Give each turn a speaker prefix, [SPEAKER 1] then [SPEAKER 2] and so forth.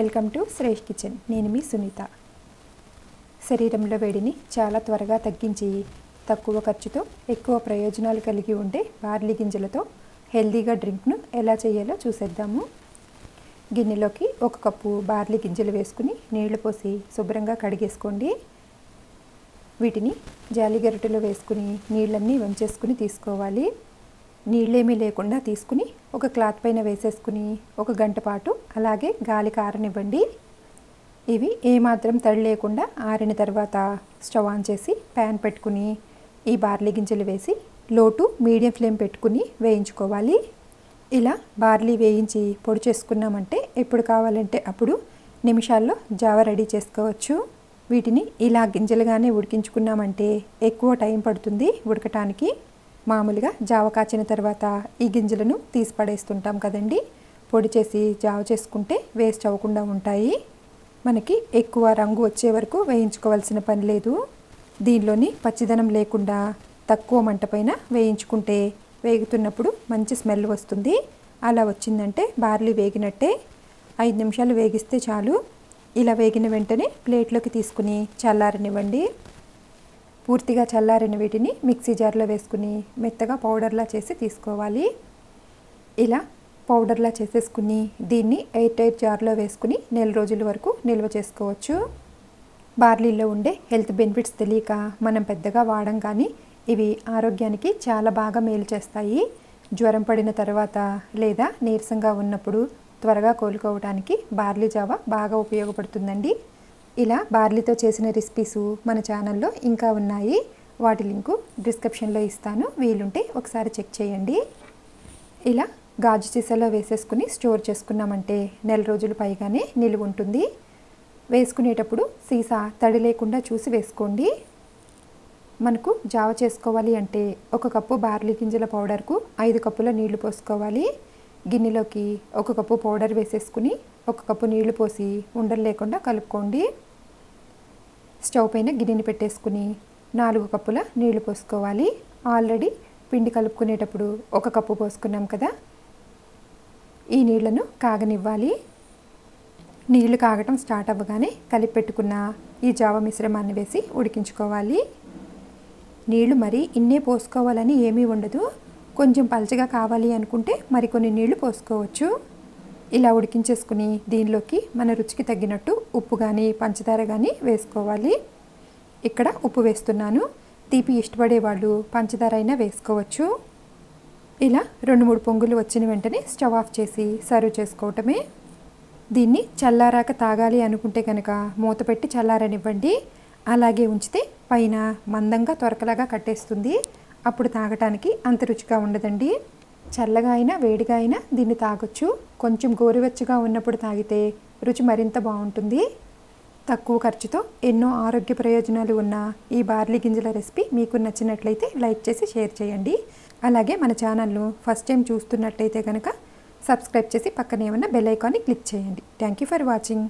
[SPEAKER 1] Welcome to Shresh kitchen. నేను మీ సునీత. శరీరంలో వేడిని చాలా త్వరగా తగ్గించి తక్కువ ఖర్చుతో ఎక్కువ ప్రయోజనాలు కలిగి ఉండే బార్లీ గింజలతో హెల్దీగా డ్రింక్ను ఎలా చేయాలో చూసేద్దాము. గిన్నెలోకి ఒక కప్పు బార్లీ గింజలు వేసుకుని నీళ్ళు పోసి శుభ్రంగా కడిగేసుకోండి. వీటిని జాలి గరిటెలో వేసుకుని నీళ్ళన్నీ వంచేసుకుని తీసుకోవాలి. నీళ్ళేమీ లేకుండా తీసుకుని ఒక క్లాత్ పైన వేసేసుకుని ఒక గంట పాటు అలాగే గాలి కారనివ్వండి. ఇవి ఏమాత్రం తడి లేకుండా ఆరిన తర్వాత స్టవ్ ఆన్ చేసి ప్యాన్ పెట్టుకుని ఈ బార్లీ గింజలు వేసి లోటు మీడియం ఫ్లేమ్ పెట్టుకుని వేయించుకోవాలి. ఇలా బార్లీ వేయించి పొడి చేసుకున్నామంటే ఎప్పుడు కావాలంటే అప్పుడు నిమిషాల్లో జావ రెడీ చేసుకోవచ్చు. వీటిని ఇలా గింజలుగానే ఉడికించుకున్నామంటే ఎక్కువ టైం పడుతుంది ఉడకటానికి. మామూలుగా జావ కాచిన తర్వాత ఈ గింజలను తీసి పడేస్తుంటాం కదండి. పొడి చేసి జావ చేసుకుంటే వేస్ట్ అవ్వకుండా ఉంటాయి. మనకి ఎక్కువ రంగు వచ్చే వరకు వేయించుకోవాల్సిన పని లేదు. దీనిలోని పచ్చిదనం లేకుండా తక్కువ మంట పైన వేయించుకుంటే వేగుతున్నప్పుడు మంచి స్మెల్ వస్తుంది. అలా వచ్చిందంటే బార్లీ వేగినట్టే. ఐదు నిమిషాలు వేగిస్తే చాలు. ఇలా వేగిన వెంటనే ప్లేట్లోకి తీసుకుని చల్లారనివ్వండి. పూర్తిగా చల్లారిన వీటిని మిక్సీ జార్లో వేసుకుని మెత్తగా పౌడర్లా చేసి తీసుకోవాలి. ఇలా పౌడర్లా చేసేసుకుని దీన్ని ఎయిర్ టైట్ జార్లో వేసుకుని నెల రోజుల వరకు నిల్వ చేసుకోవచ్చు. బార్లీలో ఉండే హెల్త్ బెనిఫిట్స్ తెలియక మనం పెద్దగా వాడం కానీ ఇవి ఆరోగ్యానికి చాలా బాగా మేలు చేస్తాయి. జ్వరం పడిన తర్వాత లేదా నీరసంగా ఉన్నప్పుడు త్వరగా కోలుకోవడానికి బార్లీ జావ బాగా ఉపయోగపడుతుందండి. ఇలా బార్లీతో చేసిన రెసిపీస్ మన ఛానల్లో ఇంకా ఉన్నాయి. వాటి లింకు డిస్క్రిప్షన్లో ఇస్తాను. వీలుంటే ఒకసారి చెక్ చేయండి. ఇలా గాజు సీసాలో వేసేసుకుని స్టోర్ చేసుకున్నామంటే నెల రోజులు పైగానే నిలువ ఉంటుంది. వేసుకునేటప్పుడు సీసా తడి లేకుండా చూసి వేసుకోండి. మనకు జావ చేసుకోవాలి అంటే ఒక కప్పు బార్లీ గింజల పౌడర్కు ఐదు కప్పుల నీళ్ళు పోసుకోవాలి. గిన్నెలోకి ఒక కప్పు పౌడర్ వేసేసుకుని ఒక కప్పు నీళ్ళు పోసి ఉండలు లేకుండా కలుపుకోండి. స్టవ్ పైన గిన్నెని పెట్టేసుకుని నాలుగు కప్పుల నీళ్ళు పోసుకోవాలి. ఆల్రెడీ పిండి కలుపుకునేటప్పుడు ఒక కప్పు పోసుకున్నాం కదా. ఈ నీళ్ళను కాగనివ్వాలి. నీళ్ళు కాగటం స్టార్ట్ అవ్వగానే కలిపి పెట్టుకున్న ఈ జావ మిశ్రమాన్ని వేసి ఉడికించుకోవాలి. నీళ్ళు మరి ఇన్నే పోసుకోవాలని ఏమీ ఉండదు. కొంచెం పలచగా కావాలి అనుకుంటే మరికొన్ని నీళ్ళు పోసుకోవచ్చు. ఇలా ఉడికించేసుకుని దీనిలోకి మన రుచికి తగ్గినట్టు ఉప్పు కానీ పంచదార కానీ వేసుకోవాలి. ఇక్కడ ఉప్పు వేస్తున్నాను. తీపి ఇష్టపడే వాళ్ళు పంచదార అయినా వేసుకోవచ్చు. ఇలా రెండు మూడు పొంగులు వచ్చిన వెంటనే స్టవ్ ఆఫ్ చేసి సర్వ్ చేసుకోవటమే. దీన్ని చల్లారాక తాగాలి అనుకుంటే కనుక మూత పెట్టి చల్లారనివ్వండి. అలాగే ఉంచితే పైన మందంగా త్వరకలాగా కట్టేస్తుంది. అప్పుడు తాగటానికి అంత రుచిగా ఉండదండి. చల్లగా అయినా వేడిగా అయినా దీన్ని తాగొచ్చు. కొంచెం గోరువెచ్చగా ఉన్నప్పుడు తాగితే రుచి మరింత బాగుంటుంది. తక్కువ ఖర్చుతో ఎన్నో ఆరోగ్య ప్రయోజనాలు ఉన్న ఈ బార్లీ గింజల రెసిపీ మీకు నచ్చినట్లయితే లైక్ చేసి షేర్ చేయండి. అలాగే మన ఛానల్ను ఫస్ట్ టైం చూస్తున్నట్లయితే కనుక సబ్స్క్రైబ్ చేసి పక్కనే ఉన్న బెల్ ఐకాన్ని క్లిక్ చేయండి. Thank you for watching.